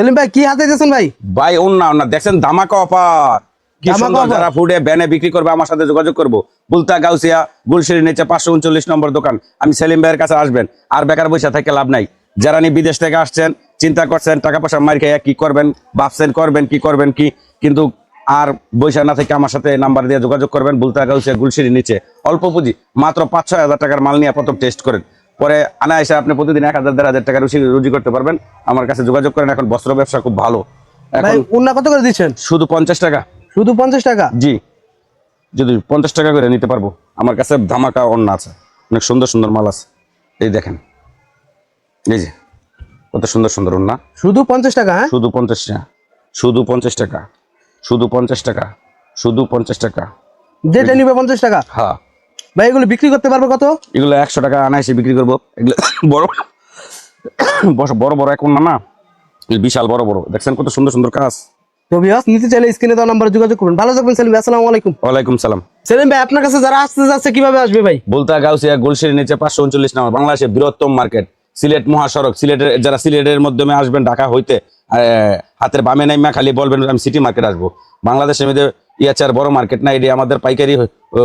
সেলিম ভাই কি হাতে দিয়েছেন ভাই? ভাই অন্য না দেখছেন ধামাকা অফার। কি ধামাকা সুন্দর offer? যারা ফুডে ব্যানে বিক্রি করবে আমার সাথে যোগাযোগ করব। বুলতা গাউসিয়া গুলশিরি নিচে পাঁচশো উনচল্লিশ নম্বর দোকান। আমি সেলিম ভাইয়ের কাছে আসবেন আর বেকার থেকে লাভ নাই। যারা নি বিদেশ থেকে আসছেন চিন্তা করছেন টাকা পয়সা মার খেয়ে কি করবেন ভাবছেন করবেন কি করবেন কি? কিন্তু আর বৈশা না থেকে আমার সাথে নাম্বার দিয়ে যোগাযোগ করবেন বুলতা গাউসিয়া গুলশিরি নিচে। অল্প পুঁজি মাত্র পাঁচ ছয় হাজার টাকার মাল নিয়ে প্রথম টেস্ট করেন। পরে আনা এসে আপনি প্রতিদিন এক হাজার দেড় হাজার টাকা রুচি রুজি করতে পারবেন। আমার কাছে যোগাযোগ করেন এখন বস্ত্র ব্যবসা খুব ভালো। এখন উন্না কত করে দিচ্ছেন? শুধু পঞ্চাশ টাকা। শুধু পঞ্চাশ টাকা? জি। যদি পঞ্চাশ টাকা করে নিতে পারব আমার কাছে ধামাকা অন্য আছে। অনেক সুন্দর সুন্দর মাল আছে। এই দেখেন। এই যে কত সুন্দর সুন্দর অন্য শুধু পঞ্চাশ টাকা হ্যাঁ? শুধু পঞ্চাশ টাকা। শুধু পঞ্চাশ টাকা। শুধু পঞ্চাশ টাকা। শুধু পঞ্চাশ টাকা। যেটা নিবে পঞ্চাশ টাকা? হ্যাঁ। ভাই এগুলো বিক্রি করতে পারব কত? এগুলো একশো টাকা আনাইসে বিক্রি করব। এগুলো বড় বড় বড় বড় এখন না? না বিশাল বড় বড়। দেখছেন কত সুন্দর সুন্দর কাজ? তো ভিউয়ার্স নিতে চাইলে স্ক্রিনে দেওয়া নাম্বারে যোগাযোগ করুন। ভালো থাকবেন সেলিম ভাই আসসালামু আলাইকুম। ওয়ালাইকুম সালাম। সেলিম ভাই আপনার কাছে যারা আসতে যাচ্ছে কীভাবে আসবে ভাই? বলতা গাউসিয়া গোলশির নিচে পাঁচশো উনচল্লিশ নাম্বার বাংলাদেশের বৃহত্তম মার্কেট। সিলেট মহাসড়ক সিলেটের যারা সিলেটের মাধ্যমে আসবেন ঢাকা হইতে হাতের বামে নাইমা খালি বলবেন, আমি সিটি মার্কেট আসব। বাংলাদেশের মধ্যে ইয়াচার বড় মার্কেট না, এটি আমাদের পাইকারি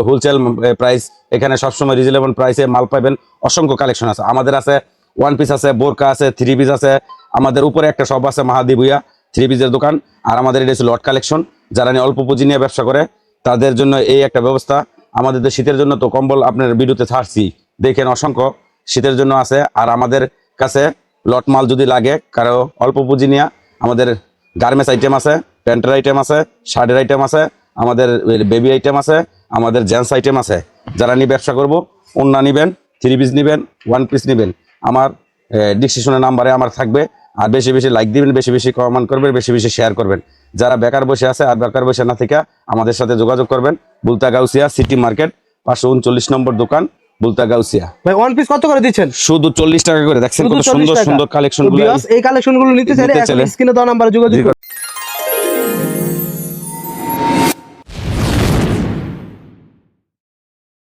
হোলসেল প্রাইস এখানে সবসময় রিজনেবল প্রাইসে মাল পাবেন। অসংখ্য কালেকশন আছে। আমাদের আছে ওয়ান পিস আছে, বোরকা আছে থ্রি পিস আছে। আমাদের উপরে একটা শপ আছে মাহাদিবুয়া থ্রি পিসের দোকান। আর আমাদের এটা হচ্ছে লট কালেকশন যারা নিয়ে অল্প পুঁজি নিয়ে ব্যবসা করে, তাদের জন্য এই একটা ব্যবস্থা। আমাদের তো শীতের জন্য তো কম্বল আপনার ভিডিওতে ছাড়ছি। দেখেন অসংখ্য শীতের জন্য আছে। আর আমাদের কাছে লট মাল যদি লাগে, কারও অল্প পুঁজি নিয়ে, আমাদের গার্মেন্টস আইটেম আছে, প্যান্টের আইটেম আছে, শার্টের আইটেম আছে, আমাদের বেবি আইটেম আছে, আমাদের জেন্টস আইটেম আছে। যারা নিয়ে ব্যবসা করব অন্য নিবেন থ্রি পিস নিবেন ওয়ান পিস নিবেন। আমার ডিসক্রিপশনের নাম্বারে আমার থাকবে, আর বেশি বেশি লাইক দিবেন, বেশি বেশি কমেন্ট করবেন, বেশি বেশি শেয়ার করবেন। যারা বেকার বসে আছে আর বেকার বসে না থেকে আমাদের সাথে যোগাযোগ করবেন। বুলতা গাউসিয়া সিটি মার্কেট পাঁচশো উনচল্লিশ নম্বর দোকান বুলতা গাউসিয়া। ভাই ওয়ান পিস কত করে দিচ্ছেন? শুধু চল্লিশ টাকা করে। দেখছেন কত সুন্দর সুন্দর কালেকশনগুলো এই কালেকশনগুলো নিতে চাইলে স্ক্রিনে দেওয়া নাম্বারে যোগাযোগ জি, করুন।